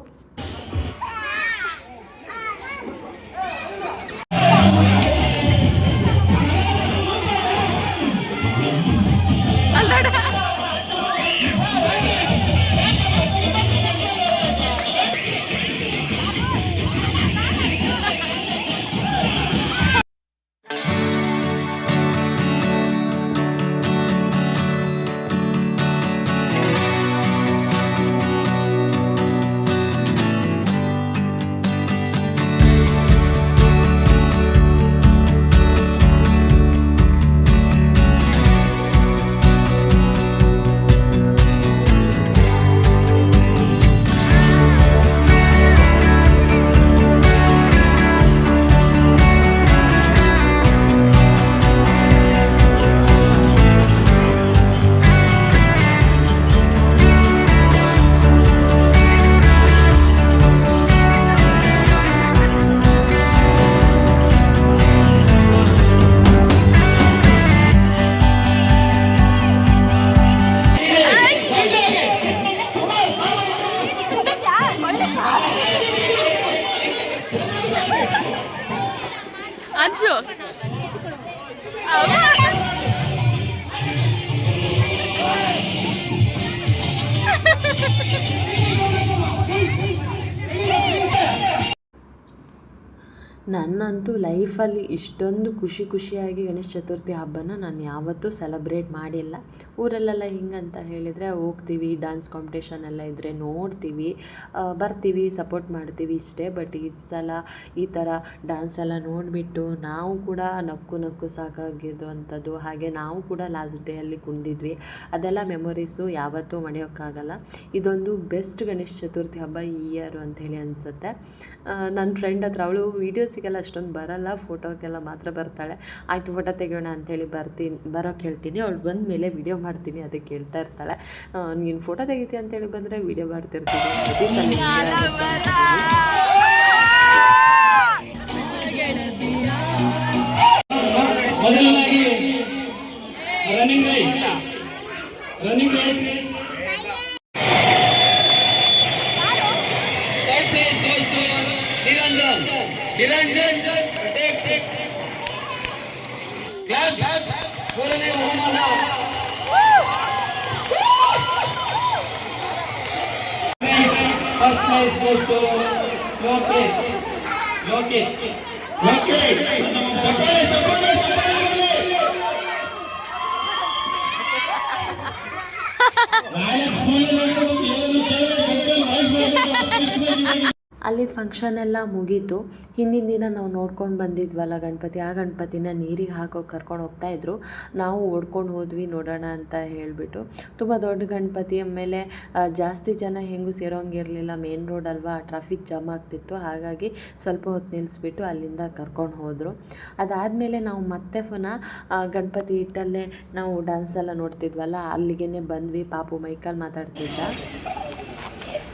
ಲೈಫಲ್ಲಿ ಇಷ್ಟೊಂದು ಖುಷಿ ಖುಷಿಯಾಗಿ ಗಣೇಶ ಚತುರ್ಥಿ ಹಬ್ಬನ ನಾನು ಯಾವತ್ತೂ ಸೆಲೆಬ್ರೇಟ್ ಮಾಡಿಲ್ಲ. ಊರಲ್ಲೆಲ್ಲ ಹಿಂಗಂತ ಹೇಳಿದರೆ ಹೋಗ್ತೀವಿ ಡ್ಯಾನ್ಸ್ ಕಾಂಪಿಟೇಷನ್ ಎಲ್ಲ ಇದ್ದರೆ ನೋಡ್ತೀವಿ ಬರ್ತೀವಿ ಸಪೋರ್ಟ್ ಮಾಡ್ತೀವಿ ಇಷ್ಟೇ. ಬಟ್ ಈ ಸಲ ಈ ಥರ ಡ್ಯಾನ್ಸ್ ಎಲ್ಲ ನೋಡಿಬಿಟ್ಟು ನಾವು ಕೂಡ ನಕ್ಕು ನಕ್ಕು ಸಾಕಾಗಿದ್ದು ಅಂಥದ್ದು. ಹಾಗೆ ನಾವು ಕೂಡ ಲಾಸ್ಟ್ ಡೇಯಲ್ಲಿ ಕುಂದಿದ್ವಿ ಅದೆಲ್ಲ ಮೆಮೊರೀಸು ಯಾವತ್ತೂ ಮರೆಯೋಕ್ಕಾಗಲ್ಲ ಇದೊಂದು ಬೆಸ್ಟ್ ಗಣೇಶ ಚತುರ್ಥಿ ಹಬ್ಬ ಈ ಇಯರು ಹೇಳಿ ಅನಿಸುತ್ತೆ. ನನ್ನ ಫ್ರೆಂಡ್ ಹತ್ರ, ಅವಳು ವೀಡಿಯೋಸಿಗೆಲ್ಲ ಅಷ್ಟೊಂದು ಬರಲ್ಲ. ಫೋಟೋಗೆಲ್ಲ ಮಾತ್ರ ಬರ್ತಾಳೆ. ಆಯಿತು ಫೋಟೋ ತೆಗೆಯೋಣ ಅಂಥೇಳಿ ಬರ್ತೀನಿ ಬರೋಕ್ಕೆ ಹೇಳ್ತೀನಿ. ಅವಳು ಬಂದ ಮೇಲೆ ವೀಡಿಯೋ ಮಾಡ್ತೀನಿ ಅದಕ್ಕೆ ಹೇಳ್ತಾ ಇರ್ತಾಳೆ. ನೀನು ಫೋಟೋ ತೆಗಿತೀಯ ಅಂತೇಳಿ ಬಂದರೆ ವೀಡಿಯೋ ಮಾಡ್ತಿರ್ತೀನಿ. ಪ್ರತಿ ಸಲ. ಮೂರನೇ ಅಲ್ಲಿ ಫಂಕ್ಷನ್ ಎಲ್ಲ ಮುಗೀತು. ಹಿಂದಿನ ದಿನ ನಾವು ನೋಡ್ಕೊಂಡು ಬಂದಿದ್ವಲ್ಲ ಗಣಪತಿ, ಆ ಗಣಪತಿನ ನೀರಿಗೆ ಹಾಕೋಕೆ ಕರ್ಕೊಂಡು ಹೋಗ್ತಾ ಇದ್ರು. ನಾವು ಓಡ್ಕೊಂಡು ಹೋದ್ವಿ ನೋಡೋಣ ಅಂತ ಹೇಳಿಬಿಟ್ಟು. ತುಂಬ ದೊಡ್ಡ ಗಣಪತಿ ಆಮೇಲೆ ಜಾಸ್ತಿ ಜನ ಹೆಂಗೂ ಸೇರೋಂಗಿರಲಿಲ್ಲ. ಮೇನ್ ರೋಡ್ ಅಲ್ವಾ ಟ್ರಾಫಿಕ್ ಜಾಮ್ ಆಗ್ತಿತ್ತು. ಹಾಗಾಗಿ ಸ್ವಲ್ಪ ಹೊತ್ತು ನಿಲ್ಲಿಸ್ಬಿಟ್ಟು ಅಲ್ಲಿಂದ ಕರ್ಕೊಂಡು ಹೋದರು. ಅದಾದಮೇಲೆ ನಾವು ಮತ್ತೆ ಪುನಃ ಗಣಪತಿ ಇಟ್ಟಲ್ಲೇ ನಾವು ಡ್ಯಾನ್ಸ್ ಎಲ್ಲ ನೋಡ್ತಿದ್ವಲ್ಲ ಅಲ್ಲಿಗೆ ಬಂದ್ವಿ. ಪಾಪು ಮೈಕಲ್ ಮಾತಾಡ್ತಿದ್ದ.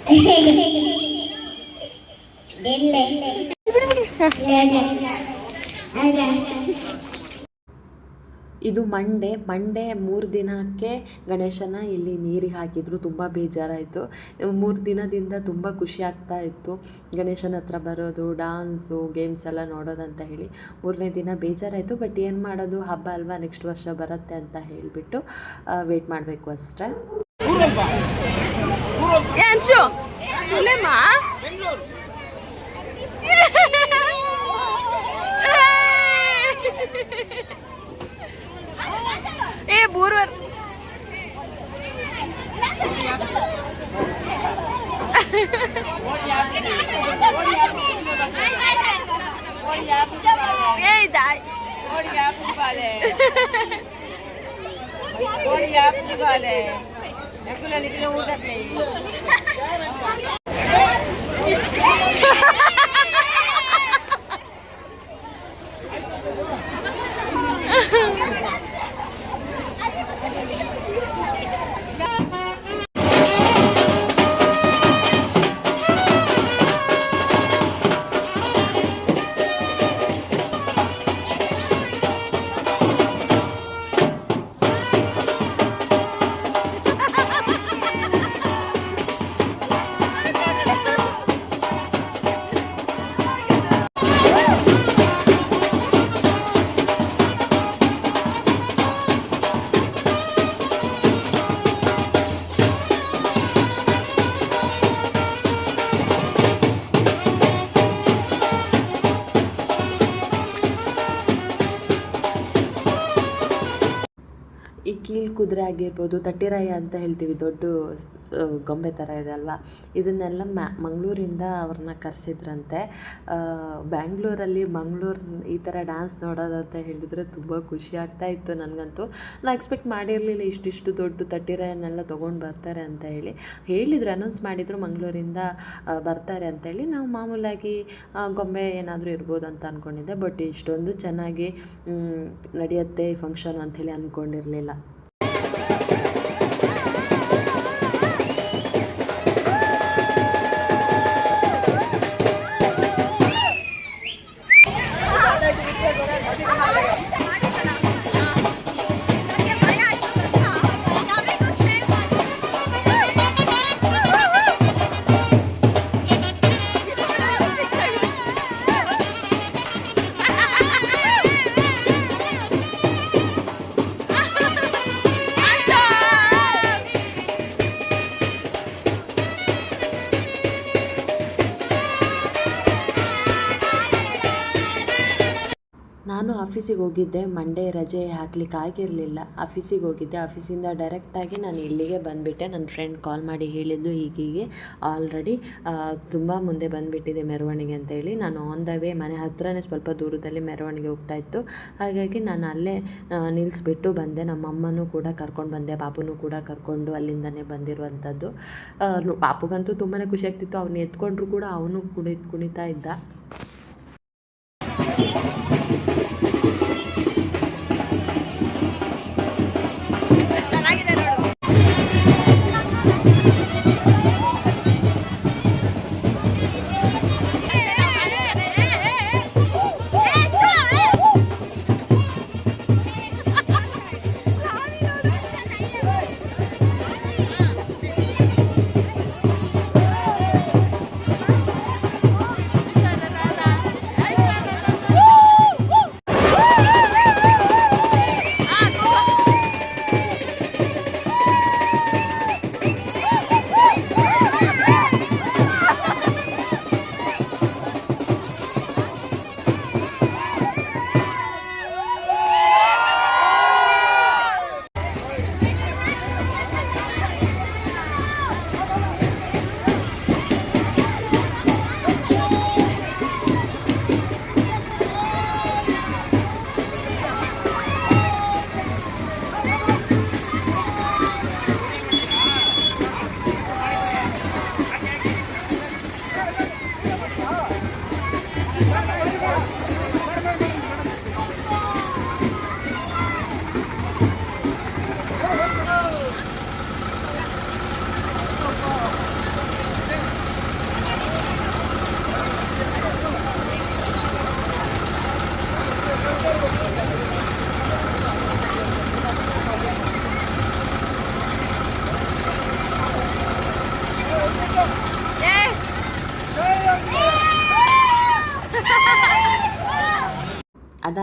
[LAUGHS] ಇದು ಮಂಡೇ. ಮಂಡೇ ಮೂರು ದಿನಕ್ಕೆ ಗಣೇಶನ ಇಲ್ಲಿ ನೀರಿಗೆ ಹಾಕಿದ್ರು. ತುಂಬ ಬೇಜಾರಾಯಿತು. ಮೂರು ದಿನದಿಂದ ತುಂಬ ಖುಷಿ ಆಗ್ತಾ ಇತ್ತು. ಗಣೇಶನ ಹತ್ರ ಬರೋದು ಡಾನ್ಸು ಗೇಮ್ಸ್ ಎಲ್ಲ ನೋಡೋದಂತ ಹೇಳಿ. ಮೂರನೇ ದಿನ ಬೇಜಾರಾಯಿತು. ಬಟ್ ಏನು ಮಾಡೋದು? ಹಬ್ಬ ಅಲ್ವಾ? ನೆಕ್ಸ್ಟ್ ವರ್ಷ ಬರುತ್ತೆ ಅಂತ ಹೇಳಿಬಿಟ್ಟು ವೇಟ್ ಮಾಡಬೇಕು ಅಷ್ಟೇ. ಏ ಅನ್ಶು ಇಲ್ಲೇಮ್ಮ ಏ ಬೂರ್ವರ್ ಏ ಇದಾ ಈ ಕೀಲು ಕುದುರೆ ಆಗಿರ್ಬೋದು, ತಟ್ಟಿರಾಯ ಅಂತ ಹೇಳ್ತೀವಿ, ದೊಡ್ಡ ಗೊಂಬೆ ಥರ ಇದೆ ಅಲ್ವಾ? ಇದನ್ನೆಲ್ಲ ಮ್ಯಾ, ಮಂಗಳೂರಿಂದ ಅವ್ರನ್ನ ಕರೆಸಿದ್ರಂತೆ. ಬ್ಯಾಂಗ್ಳೂರಲ್ಲಿ ಮಂಗಳೂರು ಈ ಥರ ಡ್ಯಾನ್ಸ್ ನೋಡೋದಂತ ಹೇಳಿದರೆ ತುಂಬ ಖುಷಿ ಆಗ್ತಾ ಇತ್ತು ನನಗಂತೂ. ನಾನು ಎಕ್ಸ್ಪೆಕ್ಟ್ ಮಾಡಿರಲಿಲ್ಲ ಇಷ್ಟಿಷ್ಟು ದೊಡ್ಡ ತಟ್ಟಿರಾಯನ್ನೆಲ್ಲ ತೊಗೊಂಡು ಬರ್ತಾರೆ ಅಂತ ಹೇಳಿ. ಹೇಳಿದರು ಅನೌನ್ಸ್ ಮಾಡಿದರು ಮಂಗಳೂರಿಂದ ಬರ್ತಾರೆ ಅಂತೇಳಿ ನಾವು ಮಾಮೂಲಾಗಿ ಗೊಂಬೆ ಏನಾದರೂ ಇರ್ಬೋದು ಅಂತ ಅಂದ್ಕೊಂಡಿದ್ದೆ ಬಟ್ ಇಷ್ಟೊಂದು ಚೆನ್ನಾಗಿ ನಡೆಯುತ್ತೆ ಈ ಫಂಕ್ಷನ್ ಅಂಥೇಳಿ ಅಂದ್ಕೊಂಡಿರಲಿಲ್ಲ ಆಫೀಸಿಗೆ ಹೋಗಿದ್ದೆ. ಮಂಡೇ ರಜೆ ಹಾಕ್ಲಿಕ್ಕೆ ಆಗಿರಲಿಲ್ಲ. ಆಫೀಸಿಗೆ ಹೋಗಿದ್ದೆ. ಆಫೀಸಿಂದ ಡೈರೆಕ್ಟಾಗಿ ನಾನು ಇಲ್ಲಿಗೆ ಬಂದುಬಿಟ್ಟೆ. ನನ್ನ ಫ್ರೆಂಡ್ ಕಾಲ್ ಮಾಡಿ ಹೇಳಿದ್ದು ಹೀಗೀಗೆ. ಆಲ್ರೆಡಿ ತುಂಬ ಮುಂದೆ ಬಂದುಬಿಟ್ಟಿದೆ ಮೆರವಣಿಗೆ ಅಂತೇಳಿ ನಾನು ಆನ್ ದ ವೇ ಮನೆ ಹತ್ರನೇ ಸ್ವಲ್ಪ ದೂರದಲ್ಲಿ ಮೆರವಣಿಗೆ ಹೋಗ್ತಾ ಇತ್ತು. ಹಾಗಾಗಿ ನಾನು ಅಲ್ಲೇ ನಿಲ್ಲಿಸ್ಬಿಟ್ಟು ಬಂದೆ. ನಮ್ಮ ಅಮ್ಮನೂ ಕೂಡ ಕರ್ಕೊಂಡು ಬಂದೆ. ಪಾಪುನೂ ಕೂಡ ಕರ್ಕೊಂಡು ಅಲ್ಲಿಂದನೇ ಬಂದಿರುವಂಥದ್ದು. ಪಾಪುಗಂತೂ ತುಂಬಾ ಖುಷಿ ಆಗ್ತಿತ್ತು. ಅವ್ನು ಎತ್ಕೊಂಡ್ರು ಕೂಡ ಅವನು ಕುಣಿ, ಕುಣಿತಾ ಇದ್ದ.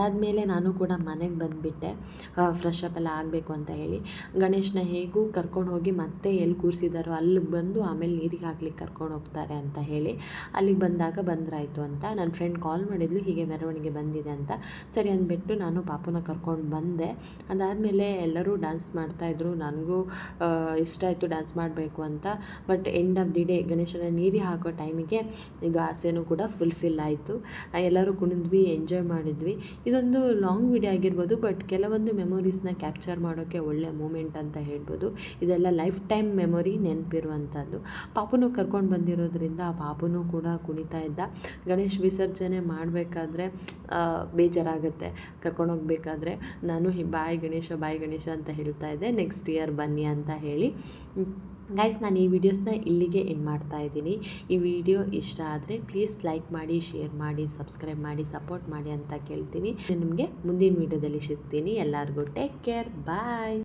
ಅದಾದಮೇಲೆ ನಾನು ಕೂಡ ಮನೆಗೆ ಬಂದುಬಿಟ್ಟೆ ಫ್ರೆಶ್ ಅಪ್ ಎಲ್ಲ ಆಗಬೇಕು ಅಂತ ಹೇಳಿ. ಗಣೇಶನ ಹೇಗೂ ಕರ್ಕೊಂಡು ಹೋಗಿ ಮತ್ತೆ ಎಲ್ಲಿ ಕೂರಿಸಿದಾರೋ ಅಲ್ಲಿಗೆ ಬಂದು ಆಮೇಲೆ ನೀರಿಗೆ ಹಾಕ್ಲಿಕ್ಕೆ ಕರ್ಕೊಂಡು ಹೋಗ್ತಾರೆ ಅಂತ ಹೇಳಿ ಅಲ್ಲಿಗೆ ಬಂದಾಗ ಬಂದ್ರಾಯಿತು ಅಂತ. ನನ್ನ ಫ್ರೆಂಡ್ ಕಾಲ್ ಮಾಡಿದ್ಲು, ಹೀಗೆ ಮೆರವಣಿಗೆ ಬಂದಿದೆ ಅಂತ. ಸರಿ ಅಂದ್ಬಿಟ್ಟು ನಾನು ಪಾಪುನ ಕರ್ಕೊಂಡು ಬಂದೆ. ಅದಾದಮೇಲೆ ಎಲ್ಲರೂ ಡ್ಯಾನ್ಸ್ ಮಾಡ್ತಾಯಿದ್ರು ನನಗೂ ಇಷ್ಟ ಆಯಿತು ಡ್ಯಾನ್ಸ್ ಮಾಡಬೇಕು ಅಂತ. But end of the day ಗಣೇಶನ ನೀರಿಗೆ ಹಾಕೋ ಟೈಮಿಗೆ ಇದು ಆಸೆನೂ ಕೂಡ ಫುಲ್ಫಿಲ್ ಆಯಿತು. ಎಲ್ಲರೂ ಕುಣಿದ್ವಿ ಎಂಜಾಯ್ ಮಾಡಿದ್ವಿ. ಇದೊಂದು ಲಾಂಗ್ ವಿಡಿಯೋ ಆಗಿರ್ಬೋದು ಬಟ್ ಕೆಲವೊಂದು ಮೆಮೊರೀಸ್ನ ಕ್ಯಾಪ್ಚರ್ ಮಾಡೋಕ್ಕೆ ಒಳ್ಳೆ ಮೂಮೆಂಟ್ ಅಂತ ಹೇಳ್ಬೋದು. ಇದೆಲ್ಲ ಲೈಫ್ ಟೈಮ್ ಮೆಮೊರಿ ನೆನಪಿರುವಂಥದ್ದು. ಪಾಪುನು ಕರ್ಕೊಂಡು ಬಂದಿರೋದ್ರಿಂದ ಆ ಪಾಪುನೂ ಕೂಡ ಕುಣಿತಾ ಇದ್ದ. ಗಣೇಶ್ ವಿಸರ್ಜನೆ ಮಾಡಬೇಕಾದ್ರೆ ಬೇಜಾರಾಗುತ್ತೆ. ಕರ್ಕೊಂಡೋಗ್ಬೇಕಾದ್ರೆ ನಾನು ಬಾಯ್ ಗಣೇಶ ಬಾಯ್ ಗಣೇಶ ಅಂತ ಹೇಳ್ತಾ ಇದ್ದೆ. ನೆಕ್ಸ್ಟ್ ಇಯರ್ ಬನ್ನಿ ಅಂತ ಹೇಳಿ. ಗೈಸ್ ನಾನು ಈ ವಿಡಿಯೋಸ್ನ ಇಲ್ಲಿಗೆ ಎಂಡ್ ಮಾಡ್ತಾ ಇದ್ದೀನಿ. ಈ ವಿಡಿಯೋ ಇಷ್ಟ ಆದರೆ ಪ್ಲೀಸ್ ಲೈಕ್ ಮಾಡಿ ಶೇರ್ ಮಾಡಿ ಸಬ್ಸ್ಕ್ರೈಬ್ ಮಾಡಿ ಸಪೋರ್ಟ್ ಮಾಡಿ ಅಂತ ಕೇಳ್ತೀನಿ. ನಿಮಗೆ ಮುಂದಿನ ವಿಡಿಯೋದಲ್ಲಿ ಸಿಗ್ತೀನಿ. ಎಲ್ಲರಿಗೂ ಟೇಕ್ ಕೇರ್ ಬಾಯ್